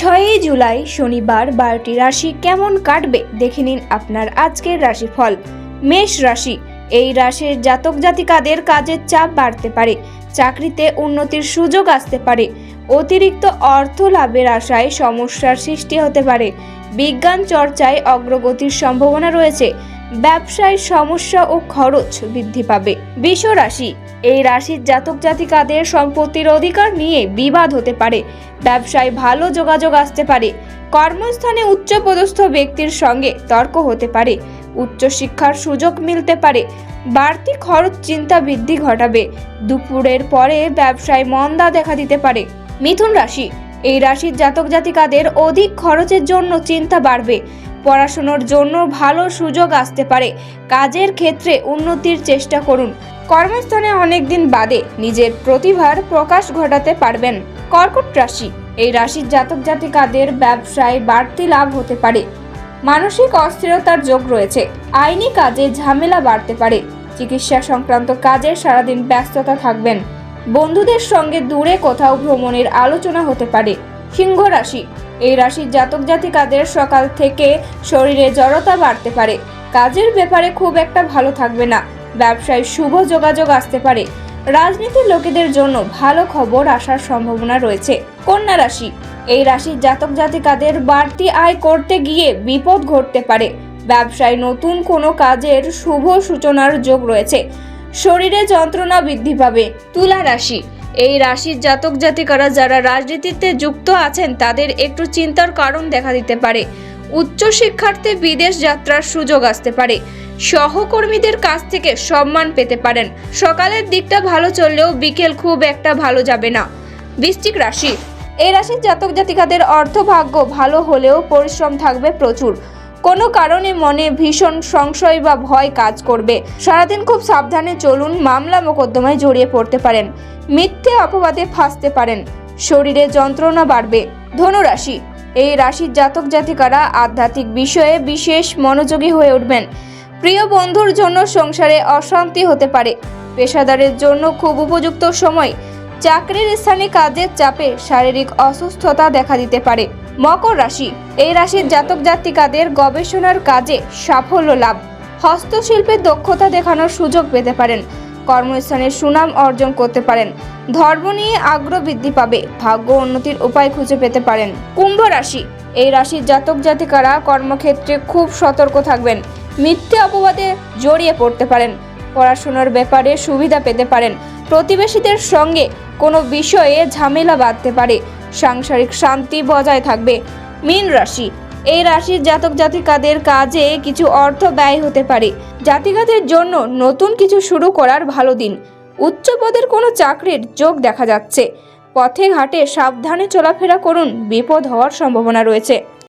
ছয়ই জুলাই শনিবার বারোটি রাশি কেমন কাটবে দেখে নিন আপনার আজকের রাশিফল। মেষ রাশি, এই রাশির জাতক জাতিকাদের কাজের চাপ বাড়তে পারে, চাকরিতে উন্নতির সুযোগ আসতে পারে, অতিরিক্ত অর্থ লাভের আশায় সমস্যার সৃষ্টি হতে পারে, বিজ্ঞান চর্চায় অগ্রগতির সম্ভাবনা রয়েছে ব্যবসায় সমস্যা ও খরচ বৃদ্ধি পাবে। বিষ রাশি এই রাশির জাতক জাতিকাদের সম্পত্তির অধিকার নিয়ে বিবাদ হতে পারে। ব্যবসায় ভালো যোগাযোগ আসতে পারে। কর্মস্থানে উচ্চপদস্থ ব্যক্তির সঙ্গে তর্ক হতে পারে। উচ্চশিক্ষার সুযোগ মিলতে পারে। বাড়তি খরচ চিন্তা বৃদ্ধি ঘটাবে। দুপুরের পরে ব্যবসায় মন্দা দেখা দিতে পারে। মিথুন রাশি, এই রাশির জাতক জাতিকাদের অধিক খরচের জন্য চিন্তা বাড়বে। পড়াশোনার জন্য ভালো সুযোগ আসতে পারে। কাজের ক্ষেত্রে উন্নতির চেষ্টা করুন। কর্মস্থানে অনেকদিন বাদে নিজের প্রতিভার প্রকাশ ঘটাতে পারবেন। কর্কট রাশি, এই রাশির জাতক জাতিকাদের ব্যবসায় বাড়তি লাভ হতে পারে। মানসিক অস্থিরতার যোগ রয়েছে। আইনি কাজে ঝামেলা বাড়তে পারে। চিকিৎসা সংক্রান্ত কাজে সারাদিন ব্যস্ততা থাকবেন। বন্ধুদের সঙ্গে দূরে কোথাও ভ্রমণের আলোচনা হতে পারে। সিংহ রাশি। এই রাশির জাতক জাতিকাদের সকাল থেকে শরীরে জড়তা বাড়তে পারে। কাজের ব্যাপারে খুব একটা ভালো থাকবে না। ব্যবসায় শুভ যোগাযোগ আসতে পারে। রাজনীতির লোকেদের জন্য ভালো খবর আসার সম্ভাবনা রয়েছে। কন্যা রাশি। এই রাশির জাতক জাতিকাদের বাড়তি আয় করতে গিয়ে বিপদ ঘটতে পারে। ব্যবসায় নতুন কোনো কাজের শুভ সূচনার যোগ রয়েছে। শরীরে যন্ত্রণা বৃদ্ধি পাবে। তুলা রাশি। এই রাশির জাতক জাতিকারা যারা রাজনীতিতে যুক্ত আছেন, তাদের একটু চিন্তার কারণ দেখা দিতে পারে। উচ্চ শিক্ষার্থে বিদেশ যাত্রার সুযোগ আসতে পারে। সহকর্মীদের কাছ থেকে সম্মান পেতে পারেন। সকালের দিকটা ভালো চললেও বিকেল খুব একটা ভালো যাবে না। বৃশ্চিক রাশি। এই রাশির জাতক জাতিকাদের অর্থভাগ্য ভালো হলেও পরিশ্রম থাকবে প্রচুর। কোনো কারণে মনে ভীষণ সংশয় বা ভয় কাজ করবে। সারাদিন খুব সাবধানে চলুন, মামলা মোকদ্দমায় জড়িয়ে পড়তে পারেন। মিথ্যে অপবাদে ফাঁসতে পারেন। শরীরে যন্ত্রণা বাড়বে। ধনুরাশি। এই রাশির জাতক জাতিকারা আধ্যাত্মিক বিষয়ে বিশেষ মনোযোগী হয়ে উঠবেন। প্রিয় বন্ধুর জন্য সংসারে অশান্তি হতে পারে। পেশাদারের জন্য খুব উপযুক্ত সময়। চাকরির স্থানে কাজের চাপে শারীরিক অসুস্থতা দেখা দিতে পারে। মকর রাশি। এই রাশির জাতক জাতিকাদের গবেষণার কাজে সাফল্য লাভ। হস্তশিল্পের দক্ষতা দেখানোর সুযোগ পেতে পারেন। কর্মস্থানে সুনাম অর্জন করতে পারেন। ধর্ম নিয়ে আগ্রহ বৃদ্ধি পাবে। ভাগ্য উন্নতির উপায় খুঁজে পেতে পারেন। কুম্ভ রাশি। এই রাশির জাতক জাতিকারা কর্মক্ষেত্রে খুব সতর্ক থাকবেন। মিথ্যে অপবাদে জড়িয়ে পড়তে পারেন। পড়াশোনার ব্যাপারে সুবিধা পেতে পারেন। প্রতিবেশীদের সঙ্গে কোনো বিষয়ে ঝামেলা বাঁধতে পারে। সাংসারিক শান্তি বজায় থাকবে। মীন রাশি, এই রাশির জাতক জাতিকাদের কাজে কিছু অর্থ ব্যয় হতে পারে। জাতিকাদের জন্য নতুন কিছু শুরু করার ভালো দিন। উচ্চ পদের কোনো চাকরির যোগ দেখা যাচ্ছে। পথে ঘাটে সাবধানে চলাফেরা করুন, বিপদ হওয়ার সম্ভাবনা রয়েছে।